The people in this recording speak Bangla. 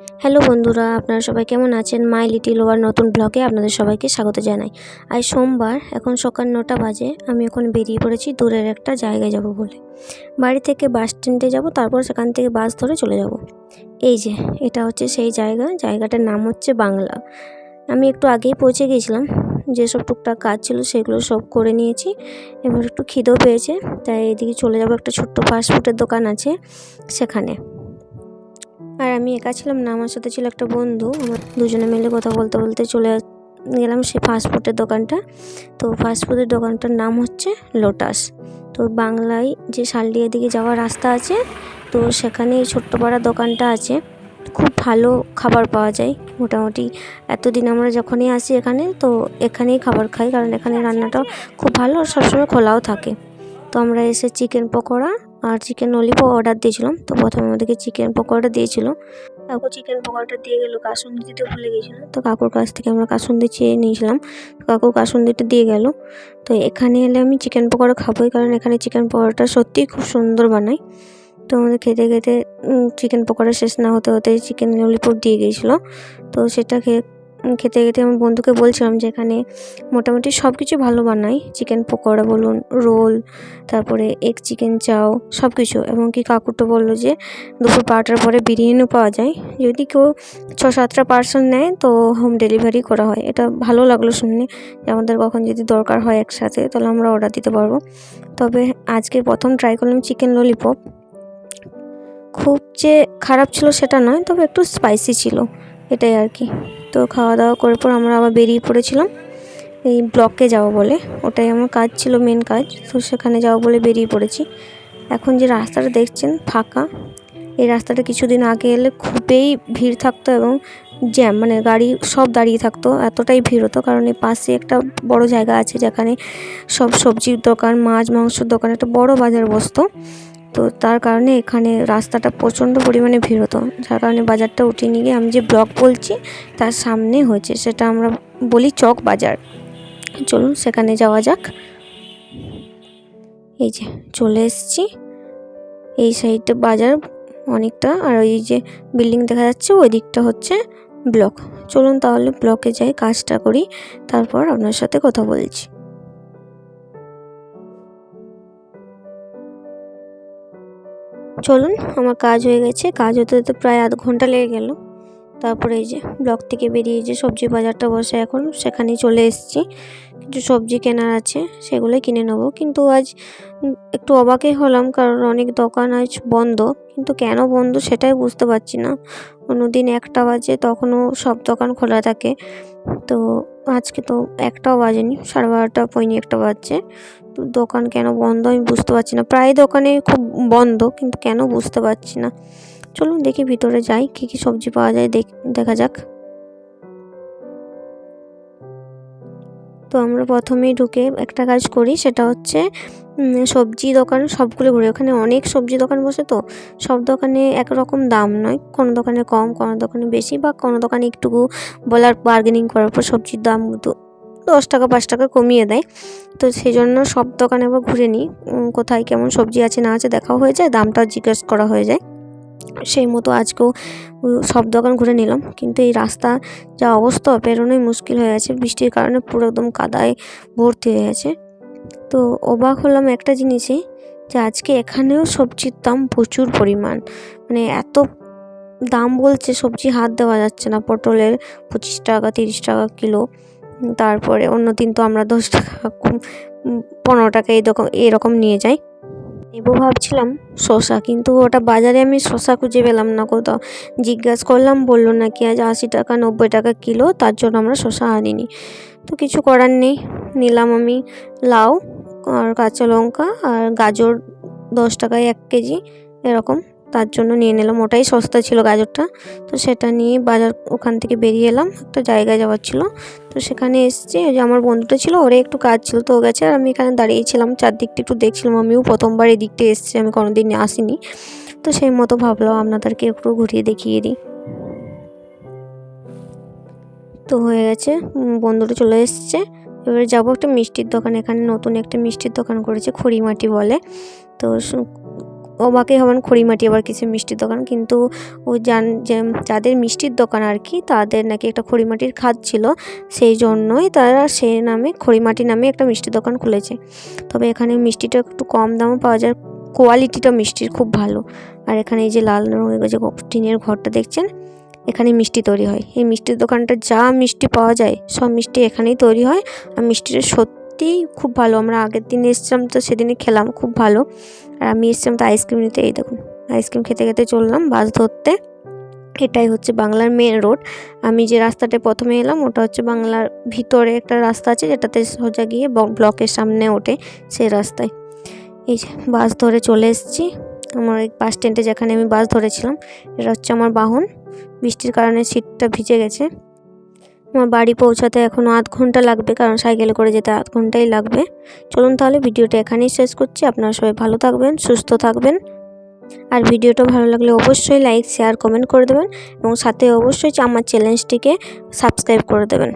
হ্যালো বন্ধুরা, আপনারা সবাই কেমন আছেন? মাই লিটিল ওয়ার নতুন ব্লগে আপনাদের সবাইকে স্বাগত জানাই। আজ সোমবার, এখন সকাল নটা বাজে, আমি এখন বেরিয়ে পড়েছি দূরের একটা জায়গায় যাব বলে। বাড়ি থেকে বাস স্ট্যান্ডে যাব, তারপর সেখান থেকে বাস ধরে চলে যাব। এই যে, এটা হচ্ছে সেই জায়গা, জায়গাটার নাম হচ্ছে বাংলা। আমি একটু আগেই পৌঁছে গিয়েছিলাম যেসব টুকটাক কাজ ছিল সেগুলো সব করে নিয়েছি। এবার একটু খিদেও পেয়েছে, তাই এদিকে চলে যাব, একটা ছোট্ট ফাস্টফুডের দোকান আছে সেখানে। আর আমি একা ছিলাম না, আমার সাথে ছিল একটা বন্ধু, আমার দুজনে মিলে কথা বলতে বলতে চলে গেলাম সেই ফাস্টফুডের দোকানটা। তো ফাস্টফুডের দোকানটার নাম হচ্ছে লোটাস তো বাংলায় যে শালডিয়া দিকে যাওয়ার রাস্তা আছে, তো সেখানে এই ছোট্ট পাড়া দোকানটা আছে। খুব ভালো খাবার পাওয়া যায়, মোটামুটি। এতদিন আমরা যখনই আসি এখানে, তো এখানেই খাবার খাই, কারণ এখানে রান্নাটাও খুব ভালো আর সবসময় খোলাও থাকে। তো আমরা এসে চিকেন পকোড়া আর চিকেন ললিপপ অর্ডার দিয়েছিলাম। তো প্রথমে আমাদেরকে চিকেন পকোড়াটা দিয়েছিল। কাকু চিকেন পকোড়াটা দিয়ে গেলো, কাসুন্দি দিতে ভুলে গেছিল তো কাকুর কাছ থেকে আমরা কাসুন্দি চেয়ে নিয়েছিলাম। তো কাকু কাসুন্দিটা দিয়ে গেল। তো এখানে এলে আমি চিকেন পকোড়া খাবোই, কারণ এখানে চিকেন পকোড়াটা সত্যিই খুব সুন্দর বানায়। তো আমাদের খেতে খেতে চিকেন পকোড়া শেষ না হতে হতে চিকেন ললিপপ দিয়ে গিয়েছিল। তো সেটা খেয়ে খেতে খেতে আমার বন্ধুকে বলছিলাম যে এখানে মোটামুটি সব কিছু ভালো বানায় চিকেন পকোড়া বলুন, রোল, তারপরে এগ চিকেন চাও সব কিছু এমনকি কাকুরটা বলল যে দুপুর বারোটার পরে বিরিয়ানিও পাওয়া যায়। যদি কেউ ছ সাতটা পার্সেন্ট নেয় তো হোম ডেলিভারি করা হয়। এটা ভালো লাগল শুনে যে আমাদের কখন যদি দরকার হয় একসাথে তাহলে আমরা অর্ডার দিতে পারব। তবে আজকে প্রথম ট্রাই করলাম চিকেন ললিপপ খুব যে খারাপ ছিল সেটা নয়, তবে একটু স্পাইসি ছিল। এটাই আর কি। তো খাওয়া দাওয়া করার পর আমরা আবার বেরিয়ে পড়েছিলাম। এই ব্লকে যাব বলে। ওটাই আমার কাজ ছিল মেন কাজ। তো সেখানে যাব বলে বেরিয়ে পড়েছি। এখন যে রাস্তাটা দেখছেন, ফাঁকা। এই রাস্তাটা কিছুদিন আগে এলে খুবই ভিড় থাকতো এবং জ্যাম মানে গাড়ি সব দাঁড়িয়ে থাকতো। এতটাই ভিড় হতো কারণ এই পাশে একটা বড় জায়গা আছে যেখানে সব সবজির দোকান, মাছ, মাংসর দোকান, একটা বড় বাজার বসতো। তো তার কারণে এখানে রাস্তাটা প্রচণ্ড পরিমাণে ভিড় হতো। যার কারণে বাজারটা উঠিয়ে নিয়ে গিয়ে আমি যে ব্লক বলছি, তার সামনে হয়েছে। সেটা আমরা বলি চক বাজার। চলুন সেখানে যাওয়া যাক। এই যে চলে এসেছি। এই সাইডটা বাজার অনেকটা, আর ওই যে বিল্ডিং দেখা যাচ্ছে, ওই দিকটা হচ্ছে ব্লক। চলুন তাহলে ব্লকে যাই, কাজটা করি, তারপর আপনার সাথে কথা বলছি। চলুন, আমার কাজ হয়ে গেছে। কাজ হতে হতে প্রায় আধ ঘণ্টা লেগে গেল। তারপরে এই যে ব্লক থেকে বেরিয়ে যে সবজি বাজারটা বসে এখন, সেখানেই চলে এসেছি। কিছু সবজি কেনার আছে সেগুলোই কিনে নেব। কিন্তু আজ একটু অবাকই হলাম, কারণ অনেক দোকান আজ বন্ধ। কিন্তু কেন বন্ধ সেটাই বুঝতে পারছি না। অন্যদিন একটা বাজে, তখনও সব দোকান খোলা থাকে। তো আজকে তো একটাও বাজেনি, সাড়ে বারোটা পৌনে একটা বাজছে। তো দোকান কেন বন্ধ আমি বুঝতে পারছি না। প্রায় দোকানে খুব বন্ধ, কিন্তু কেন বুঝতে পারছি না। চলুন দেখি ভিতরে যাই, কী কী সবজি পাওয়া যায়, দেখ, দেখা যাক। তো আমরা প্রথমেই ঢুকে একটা কাজ করি, সেটা হচ্ছে সবজি দোকান সবগুলো ঘুরে। ওখানে অনেক সবজি দোকান বসে তো, সব দোকানে একরকম দাম নয়। কোনো দোকানে কম, কোনো দোকানে বেশি বা কোনো দোকানে একটুকু বলার বার্গেনিং করার পর সবজির দাম তো দশ টাকা, পাঁচ টাকা কমিয়ে দেয়। তো সেই জন্য সব দোকানে আবার ঘুরে নিই কোথায় কেমন সবজি আছে না আছে দেখাও হয়ে যায়, দামটাও জিজ্ঞেস করা হয়ে যায়। সেই মতো আজকেও সব দোকান ঘুরে নিলাম। কিন্তু এই রাস্তা, যা অবস্থা, বেরোনোই মুশকিল হয়ে গেছে। বৃষ্টির কারণে পুরো একদম কাদায় ভর্তি হয়ে গেছে। তো অবাক হলাম একটা জিনিসে, যে আজকে এখানেও সবজির দাম প্রচুর পরিমাণ। মানে এত দাম বলছে, সবজি হাত দেওয়া যাচ্ছে না। পটলের পঁচিশ টাকা, তিরিশ টাকা কিলো। তারপরে অন্য দিন তো আমরা দশ টাকা পনেরো টাকা এই রকম এরকম নিয়ে যাই। নেব ভাবছিলাম শশা, কিন্তু ওটা বাজারে আমি শশা খুঁজে পেলাম না কোথাও। জিজ্ঞাসা করলাম, বলল নাকি আজ আশি টাকা, নব্বই টাকা কিলো, তার জন্য আমরা শশা আনিনি। তো কিছু করার নেই, নিলাম আমি লাউ আর কাঁচা লঙ্কা আর গাজর দশ টাকায় এক কেজি, এরকম। তার জন্য নিয়ে নিলাম। ওটাই সস্তা ছিল গাজরটা। তো সেটা নিয়ে বাজার ওখান থেকে বেরিয়ে এলাম। একটা জায়গায় যাওয়ার ছিল। তো সেখানে এসেছি। যে আমার বন্ধুটা ছিল ওরে একটু কাজ ছিল, তো ও গেছে। আর আমি এখানে দাঁড়িয়েছিলাম চারদিকটা একটু দেখছিলাম। আমিও প্রথমবার এদিকটা দিকটা এসেছি। আমি কোনোদিন আসিনি। তো সেই মতো ভাবলাম, আপনাদেরকে একটু ঘুরিয়ে দেখিয়ে দিই। তো হয়ে গেছে। বন্ধুটা চলে এসছে। এবারে যাব একটা মিষ্টির দোকান। এখানে নতুন একটা মিষ্টির দোকান করেছে, খড়িমাটি বলে। তো অবাকই হবেন খড়িমাটি আবার কিছু মিষ্টির দোকান, কিন্তু ও জান যে যাদের মিষ্টির দোকান আর কি, তাদের নাকি একটা খড়িমাটির খাদ ছিল। সেই জন্যই তারা সে নামে, খড়িমাটি নামে একটা মিষ্টির দোকান খুলেছে। তবে এখানে মিষ্টিটা একটু কম দামে পাওয়া যায়, কোয়ালিটিটা মিষ্টির খুব ভালো। আর এখানে এই যে লাল রঙের যে টিনের ঘরটা দেখছেন, এখানে মিষ্টি তৈরি হয়। এই মিষ্টির দোকানটা যা মিষ্টি পাওয়া যায়, সব মিষ্টি এখানেই তৈরি হয়। আর মিষ্টিটা সত্যিই খুব ভালো। আমরা আগের দিন এসছিলাম তো সেদিনে খেলাম, খুব ভালো। আর আমি এসছিলাম তো আইসক্রিম নিতে। এই দেখুন আইসক্রিম খেতে খেতে চললাম বাস ধরতে। এটাই হচ্ছে বাংলার মেন রোড আমি যে রাস্তাটা প্রথমে এলাম, ওটা হচ্ছে বাংলার ভিতরে একটা রাস্তা আছে, যেটাতে সোজা গিয়ে ব্লকের সামনে ওঠে সেই রাস্তায়। এই যে, বাস ধরে চলে এসেছি। আমার এই বাস স্ট্যান্ডে যেখানে আমি বাস ধরেছিলাম, এটা হচ্ছে আমার বাহন। বৃষ্টির কারণে সিটটা ভিজে গেছে। আমার বাড়ি পৌঁছাতে এখনও আধ ঘণ্টা লাগবে, কারণ সাইকেলে করে যেতে আধ ঘন্টাই লাগবে। চলুন তাহলে ভিডিওটা এখানেই শেষ করছি। আপনারা সবাই ভালো থাকবেন, সুস্থ থাকবেন। আর ভিডিওটা ভালো লাগলে অবশ্যই লাইক, শেয়ার, কমেন্ট করে দেবেন এবং সাথে অবশ্যই আমার চ্যালেঞ্জটিকে সাবস্ক্রাইব করে দেবেন।